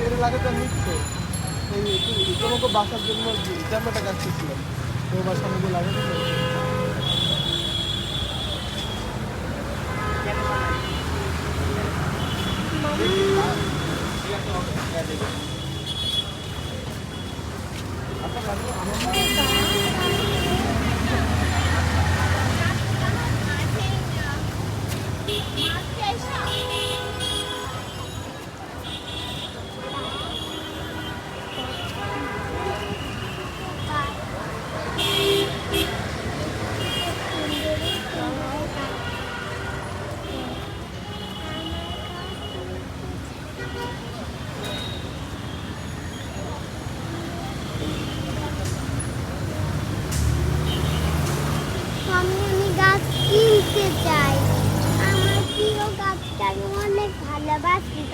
এর লাগাতে নিচ্ছে এই তোমাকে বাসার জন্য জামাটা গাছ ছিলাম তো বাসার মধ্যে バスケが